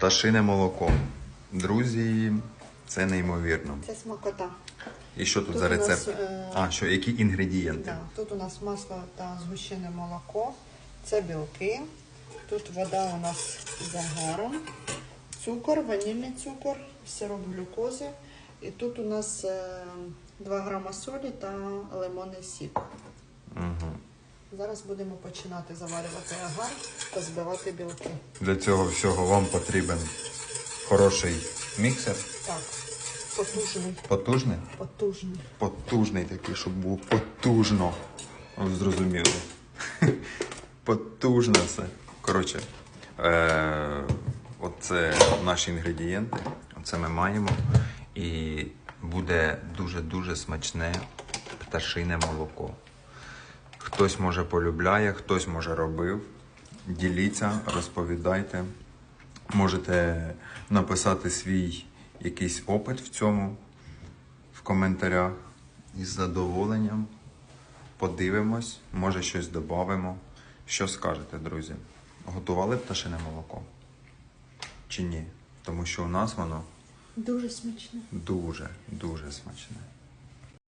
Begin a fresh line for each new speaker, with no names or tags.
Пташине молоко. Друзі, це неймовірно.
Це смакота.
І що тут,
Тут
за
у нас,
рецепт?
е,
А, що, які інгредієнти?
Да. Тут у нас масло та згущене молоко, це білки. Тут вода у нас з агаром, цукор, ванільний цукор, сироп глюкози. І тут у нас е, 2 грама солі та лимонний сік.
Угу.
Зараз будемо починати заварювати агар та збивати білки.
Для цього всього вам потрібен хороший міксер.
Так, потужний,
Потужний?
потужний.
Потужний такий, щоб був потужно. Зрозуміло. Потужно все. Коротше, е- оце наші інгредієнти. Оце ми маємо. І буде дуже-дуже смачне пташине молоко. Хтось може полюбляє, хтось може робив. Діліться, розповідайте. Можете написати свій якийсь опит в цьому в коментарях. Із задоволенням подивимось, може щось додамо. Що скажете, друзі? Готували пташине молоко? Чи ні? Тому що у нас воно
Дуже смачно.
дуже, дуже смачне.